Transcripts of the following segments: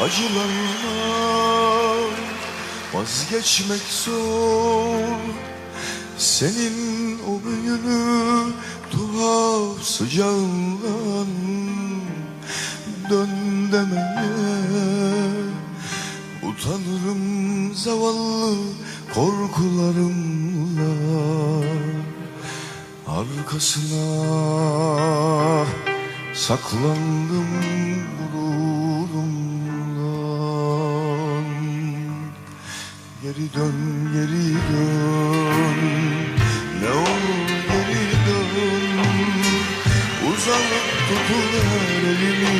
acılarına Vazgeçmek zor. Senin o büyünü tuhaf sıcağından Dön demeye Utanırım zavallı korkularımla. Arkasına saklandım gururumdan Geri dön, geri dön. Ne olur geri dön. Uzanıp tutuver elimi.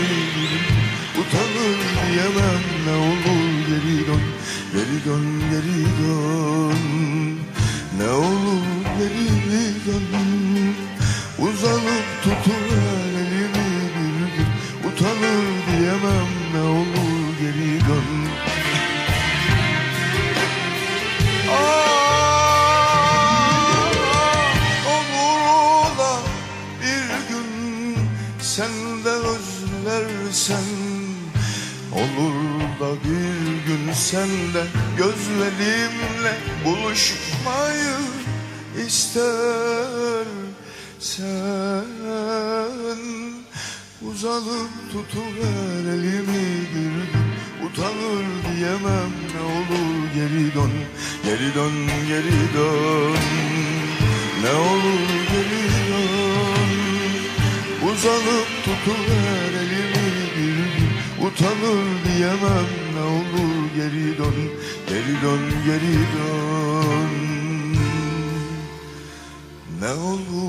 Utanır diyemem ne olur geri dön. Geri dön, geri dön. Ne olur geri dön özlersen Olur da bir gün sen de gözlerimle buluşmayı istersen. Uzanıp tutuver elimi bir Utanır diyemem ne olur geri dön Geri dön geri dön. Ne olur geri dön. Uzanıp tutuver elimi Utanır diyemem ne olur geri dön Geri dön geri dön. Ne olur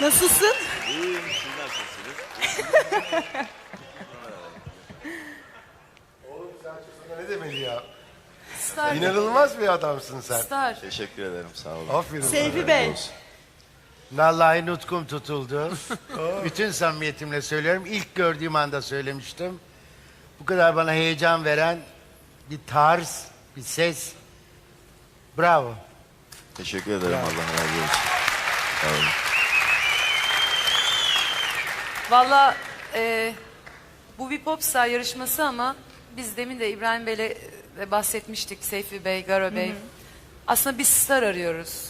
Nasılsın? Ne demeli ya? Star. İnanılmaz bir adamsın sen. Star. Teşekkür ederim sağ olun. Aferin. Seyfi Bey. Vallahi nutkum tutuldu. Bütün samimiyetimle söylüyorum. İlk gördüğüm anda söylemiştim. Bu kadar bana heyecan veren bir tarz, bir ses. Bravo. Teşekkür ederim Allah razı olsun. Sağ olun. Valla e, bu bir popstar yarışması ama biz demin de İbrahim Bey'le de bahsetmiştik. Seyfi Bey, Garo Bey. Aslında bir star arıyoruz.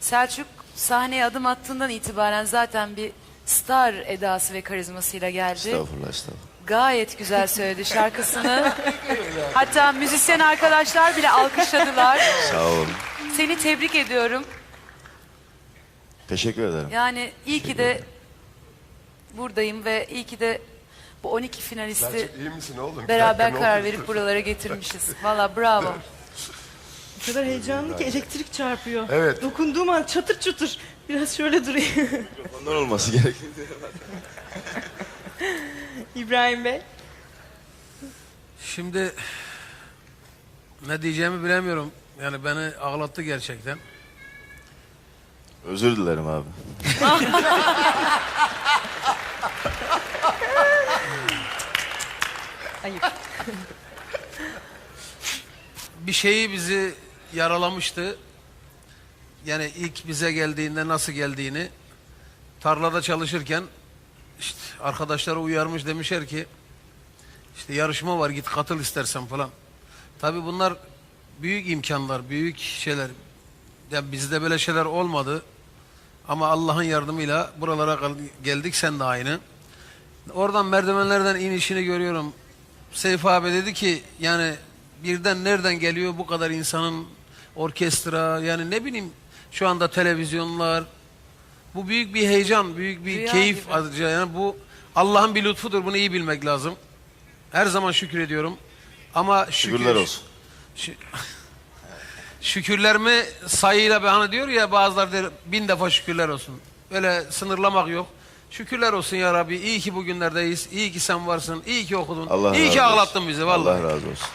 Selçuk sahneye adım attığından itibaren zaten bir star edası ve karizmasıyla geldi. Estağfurullah estağfurullah. Gayet güzel söyledi şarkısını. Hatta müzisyen arkadaşlar bile alkışladılar. Sağ olun. Seni tebrik ediyorum. Teşekkür ederim. Yani iyi ki de buradayım ve iyi ki de bu 12 finalisti Selçuk iyi misin oğlum? Bir beraber dakika, ne karar oldu? verip buralara getirmişiz. Valla bravo. O kadar heyecanlı ki elektrik çarpıyor. Evet. Dokunduğum an çatır çatır. Biraz şöyle durayım. Ondan olması gerek. İbrahim Bey. Şimdi ne diyeceğimi bilemiyorum. Yani beni ağlattı gerçekten. Özür dilerim abi. Ayıp. Bir şeyi bizi yaralamıştı. Yani ilk bize geldiğinde nasıl geldiğini tarlada çalışırken işte arkadaşları uyarmış demişler ki işte yarışma var git katıl istersen falan. Tabi bunlar büyük imkanlar, büyük şeyler. Ya bizde böyle şeyler olmadı. Ama Allah'ın yardımıyla buralara geldik sen de aynı. Oradan merdivenlerden inişini görüyorum. Seyfi abi dedi ki yani birden nereden geliyor bu kadar insanın orkestra yani ne bileyim şu anda televizyonlar bu büyük bir heyecan, büyük bir Rüya keyif gibi. ayrıca yani bu Allah'ın bir lütfudur bunu iyi bilmek lazım. Her zaman şükür ediyorum. Ama şükür, Şükürler olsun. Şü- şükürlerimi sayıyla be hani diyor ya bazıları der bin defa şükürler olsun. Öyle sınırlamak yok. Şükürler olsun ya Rabbi. İyi ki bugünlerdeyiz. İyi ki sen varsın. İyi ki okudun. Allah iyi ki olsun. ağlattın bizi vallahi. Allah razı olsun.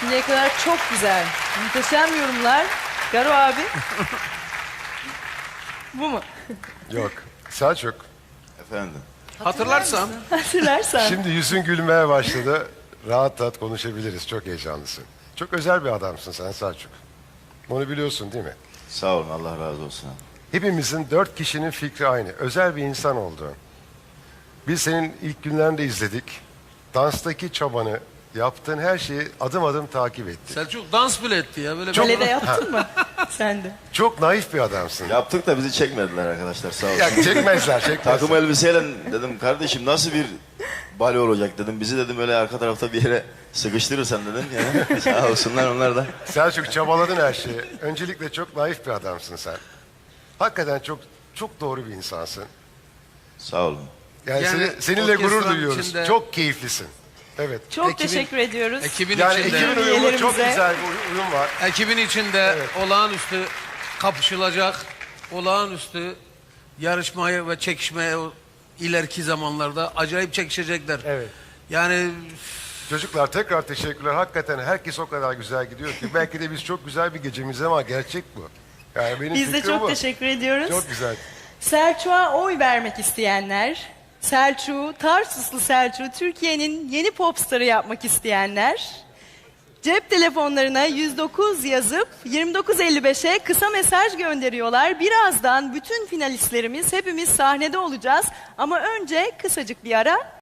Şimdiye kadar çok güzel. Muhteşem yorumlar. Garo abi. Bu mu? Yok. Selçuk. Efendim. Hatırlarsan Hatırlarsan. Şimdi yüzün gülmeye başladı. Rahat rahat konuşabiliriz. Çok heyecanlısın. Çok özel bir adamsın sen Selçuk. Bunu biliyorsun değil mi? Sağ olun Allah razı olsun. Hepimizin dört kişinin fikri aynı. Özel bir insan olduğu. Biz senin ilk günlerinde izledik. Danstaki çabanı, yaptığın her şeyi adım adım takip ettik. Selçuk dans bile etti ya. Böyle Böyle de yaptın mı? Sen de. Çok naif bir adamsın. Yaptık da bizi çekmediler arkadaşlar sağ olsun. Ya çekmezler, çekmezler. Takım elbiseyle dedim kardeşim nasıl bir bale olacak dedim. Bizi dedim öyle arka tarafta bir yere sıkıştırırsan dedim. Yani sağ olsunlar onlar da. Selçuk çabaladın her şeyi. Öncelikle çok naif bir adamsın sen. Hakikaten çok çok doğru bir insansın. Sağ olun. Yani, Yani seni, seninle gurur orkestranın duyuyoruz. içinde- Çok keyiflisin. Evet. Çok Ekibin- teşekkür ediyoruz. Ekibin Yani içinde, ekibin uyumu çok Üyelerimize- güzel bir uyum var. ekibin içinde olağanüstü kapışılacak, olağanüstü yarışmaya ve çekişmeye o ileriki zamanlarda acayip çekişecekler. Evet. Yani Çocuklar tekrar teşekkürler. Hakikaten herkes o kadar güzel gidiyor ki. Belki de biz çok güzel bir gecemiz ama gerçek bu. Yani benim Biz de çok bu. teşekkür ediyoruz. Çok güzel. Selçuk'a oy vermek isteyenler, Selçuk'u, Tarsuslu Selçuk'u Türkiye'nin yeni popstarı yapmak isteyenler, cep telefonlarına 109 yazıp 2955'e kısa mesaj gönderiyorlar. Birazdan bütün finalistlerimiz hepimiz sahnede olacağız. Ama önce kısacık bir ara